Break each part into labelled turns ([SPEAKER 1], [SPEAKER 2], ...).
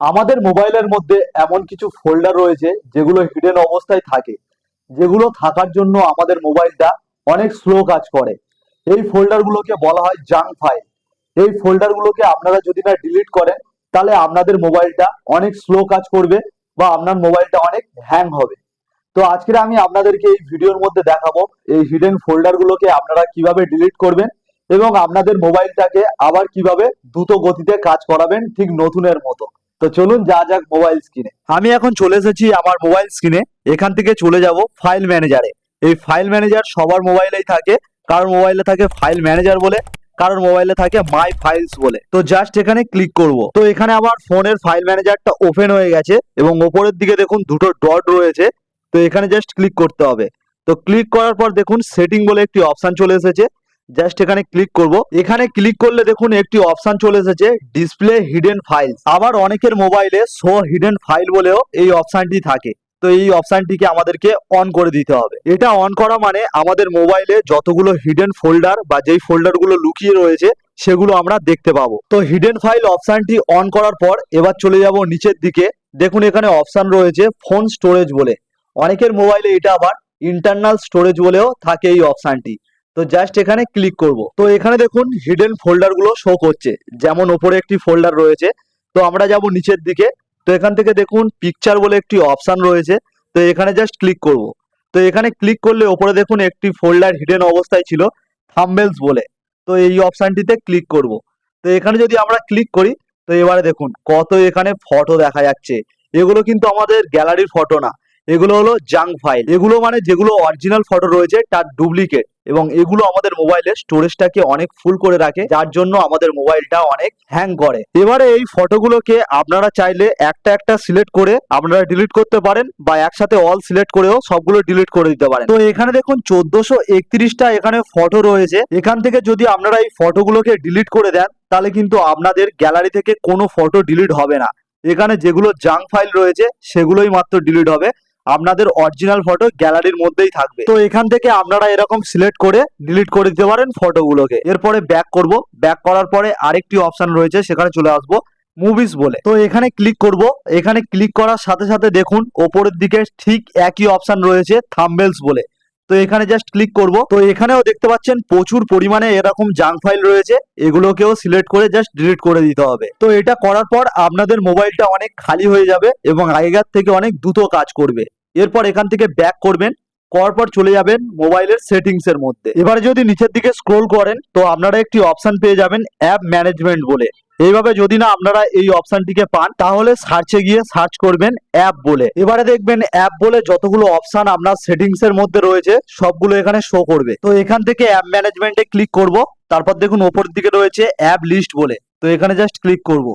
[SPEAKER 1] আমাদের মোবাইলের মধ্যে এমন কিছু ফোল্ডার রয়েছে যেগুলো হিডেন অবস্থায় থাকে, যেগুলো থাকার জন্য আমাদের মোবাইলটা অনেক স্লো কাজ করে। এই ফোল্ডারগুলোকে বলা হয় জাঙ্ক ফাইল এই ফোল্ডারগুলোকে আপনারা যদি না ডিলিট করেন, তাহলে আপনাদের মোবাইলটা অনেক স্লো কাজ করবে বা আপনার মোবাইলটা অনেক হ্যাং হবে। তো আজকে আমি আপনাদেরকে এই ভিডিওর মধ্যে দেখাবো এই হিডেন ফোল্ডারগুলোকে আপনারা কীভাবে ডিলিট করবেন এবং আপনাদের মোবাইলটাকে আবার কীভাবে দ্রুত গতিতে কাজ করাবেন ঠিক নতুনের মতো। তো চলুন যা যাক মোবাইল স্ক্রিনে আমি এখন চলে এসেছি আমার মোবাইল স্ক্রিনে এখান থেকে চলে যাব ফাইল ম্যানেজারে এই ফাইল ম্যানেজার সবার মোবাইলেই থাকে। কারোর মোবাইলে থাকে ফাইল ম্যানেজার বলে, কারোর মোবাইলে থাকে মাই ফাইলস বলে। তো জাস্ট এখানে ক্লিক করব। তো এখানে আমার ফোনের ফাইল ম্যানেজারটা ওপেন হয়ে গেছে এবং ওপরের দিকে দেখুন দুটো ডট রয়েছে। তো এখানে জাস্ট ক্লিক করতে হবে। তো ক্লিক করার পর দেখুন সেটিং বলে একটি অপশান চলে এসেছে। জাস্ট এখানে ক্লিক করব। এখানে ক্লিক করলে দেখুন একটি অপশন চলে এসেছে ডিসপ্লে হিডেন ফাইল আবার অনেকের মোবাইলে শো হিডেন ফাইল বলেও এই অপশনটি থাকে। তো এই অপশনটিকে আমাদেরকে অন করে দিতে হবে। এটা অন করা মানে আমাদের মোবাইলে যতগুলো হিডেন ফোল্ডার বা যেই ফোল্ডারগুলো লুকিয়ে রয়েছে, সেগুলো আমরা দেখতে পাবো। তো হিডেন ফাইল অপশনটি অন করার পর এবার চলে যাব নিচের দিকে। দেখুন এখানে অপশন রয়েছে ফোন স্টোরেজ বলে। অনেকের মোবাইলে এটা আবার ইন্টারনাল স্টোরেজ বলেও থাকে এই অপশনটি তো জাস্ট এখানে ক্লিক করব। তো এখানে দেখুন হিডেন ফোল্ডারগুলো শো করছে। যেমন ওপরে একটি ফোল্ডার রয়েছে। তো আমরা যাব নিচের দিকে। তো এখান থেকে দেখুন পিকচার বলে একটি অপশন রয়েছে। তো এখানে জাস্ট ক্লিক করব। তো এখানে ক্লিক করলে ওপরে দেখুন একটি ফোল্ডার হিডেন অবস্থায় ছিল থাম্বেলস বলে। তো এই অপশনটিতে ক্লিক করব। তো এখানে যদি আমরা ক্লিক করি, তো এবারে দেখুন কত এখানে ফটো দেখা যাচ্ছে। এগুলো কিন্তু আমাদের গ্যালারির ফটো না। এগুলো হলো জাঙ্ক ফাইল এগুলো মানে যেগুলো অরিজিনাল ফটো রয়েছে, তার ডুপ্লিকেট এবং এগুলো আমাদের মোবাইলের স্টোরেজটাকে অনেক ফুল করে রাখে, যার জন্য আমাদের মোবাইলটা অনেক হ্যাং করে। এবারে এই ফটোগুলোকে আপনারা চাইলে একটা একটা সিলেক্ট করে আপনারা ডিলিট করতে পারেন, বা একসাথে অল সিলেক্ট করেও সবগুলো ডিলিট করে দিতে পারেন। তো এখানে দেখুন, চোদ্দশো একত্রিশটা এখানে ফটো রয়েছে। এখান থেকে যদি আপনারা এই ফটোগুলোকে ডিলিট করে দেন, তাহলে কিন্তু আপনাদের গ্যালারি থেকে কোনো ফটো ডিলিট হবে না। এখানে যেগুলো জাঙ্ক ফাইল রয়েছে, সেগুলোই মাত্র ডিলিট হবে। আপনাদের অরিজিনাল ফটো গ্যালারির মধ্যেই থাকবে। তো এখান থেকে আপনারা এরকম সিলেক্ট করে ডিলিট করে দিতে পারেন ফটোগুলোকে এরপরে ব্যাক করব। ব্যাক করার পরে আরেকটি অপশন রয়েছে, সেখানে চলে আসব মুভিস বলে। তো এখানে ক্লিক করব। এখানে ক্লিক করার সাথে সাথে দেখুন, ওপরের দিকে ঠিক একই অপশন রয়েছে থাম্বেলস বলে। তো এখানে জাস্ট ক্লিক করব। তো এখানেও দেখতে পাচ্ছেন প্রচুর পরিমাণে এরকম জাঙ্ক ফাইল রয়েছে। এগুলোকেও সিলেক্ট করে জাস্ট ডিলিট করে দিতে হবে। তো এটা করার পর আপনাদের মোবাইলটা অনেক খালি হয়ে যাবে এবং আগেকার থেকে অনেক দ্রুত কাজ করবে। এরপর এখান থেকে ব্যাক করবেন। করার পর চলে যাবেন মোবাইলের সেটিংস এর মধ্যে। এবার যদি নিচের দিকে স্ক্রোল করেন, তো আপনারা একটি অপশন পেয়ে যাবেন অ্যাপ ম্যানেজমেন্ট বলে। এইভাবে যদি না আপনারা এই অপশনটিকে পান, তাহলে সার্চে গিয়ে সার্চ করবেন অ্যাপ বলে। এবারে দেখবেন অ্যাপ বলে যতগুলো অপশন আপনার সেটিংস এর মধ্যে রয়েছে, সবগুলো এখানে শো করবে। তো এখান থেকে অ্যাপ ম্যানেজমেন্টে ক্লিক করব, তারপর দেখুন ওপরের দিকে রয়েছে অ্যাপ লিস্ট বলে। তো এখানে জাস্ট ক্লিক করব।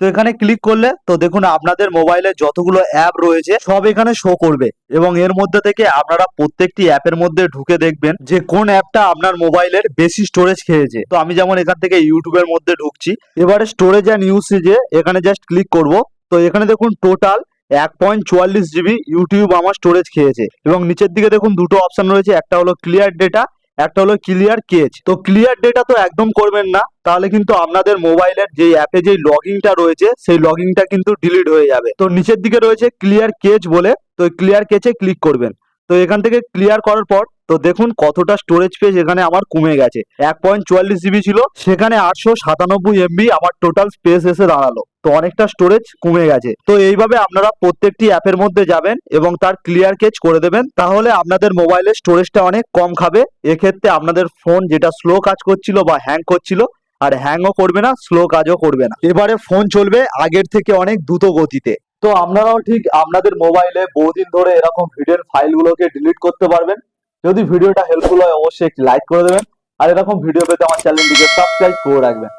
[SPEAKER 1] তো এখানে ক্লিক করলে তো দেখুন আপনাদের মোবাইলে যতগুলো অ্যাপ রয়েছে, সব এখানে শো করবে। এবং এর মধ্যে থেকে আপনারা প্রত্যেকটি অ্যাপের মধ্যে ঢুকে দেখবেন যে কোন অ্যাপটা আপনার মোবাইলের বেশি স্টোরেজ খেয়েছে। তো আমি যেমন এখান থেকে ইউটিউবের মধ্যে ঢুকছি, এবারে স্টোরেজ অ্যান্ড ইউসেজে এখানে জাস্ট ক্লিক করব। তো এখানে দেখুন টোটাল এক পয়েন্ট চুয়াল্লিশ জিবি ইউটিউব আমার স্টোরেজ খেয়েছে। এবং নিচের দিকে দেখুন দুটো অপশন রয়েছে, একটা হলো ক্লিয়ার ডেটা একটা হলো ক্লিয়ার কেচ তো ক্লিয়ার ডেটা তো একদম করবেন না, তাহলে কিন্তু আপনাদের মোবাইলের যে অ্যাপে যে লগিংটা রয়েছে, সেই লগিংটা কিন্তু ডিলিট হয়ে যাবে। তো নিচের দিকে রয়েছে ক্লিয়ার কেচ বলে, তো ক্লিয়ার কেচে ক্লিক করবেন। তো এখান থেকে ক্লিয়ার করার পর তো দেখুন কতটা স্টোরেজ পেজ এখানে আমার কমে গেছে। এক পয়েন্ট চুয়াল্লিশ জিবি ছিল, সেখানে আটশো সাতানব্বই এমবি আমার টোটাল স্পেস এসে দাঁড়াল। তো অনেকটা স্টোরেজ কমে গেছে। তো এইভাবে আপনারা প্রত্যেকটি অ্যাপের মধ্যে যাবেন এবং তার ক্লিয়ার কেচ করে দেবেন। তাহলে আপনাদের মোবাইলের স্টোরেজটা অনেক কম খাবে। এক্ষেত্রে আপনাদের ফোন যেটা স্লো কাজ করছিল বা হ্যাং করছিল, আর হ্যাংও করবে না স্লো কাজও করবে না। এবারে ফোন চলবে আগের থেকে অনেক দ্রুত গতিতে। তো আপনারাও ঠিক আপনাদের মোবাইলে বহুদিন ধরে এরকম ভিডিওর ফাইলগুলোকে ডিলিট করতে পারবেন। যদি ভিডিওটা হেল্পফুল হয়, অবশ্যই একটি লাইক করে দেবেন। আর এরকম ভিডিও পেতে আমার চ্যানেলটিকে সাবস্ক্রাইব করে রাখবেন।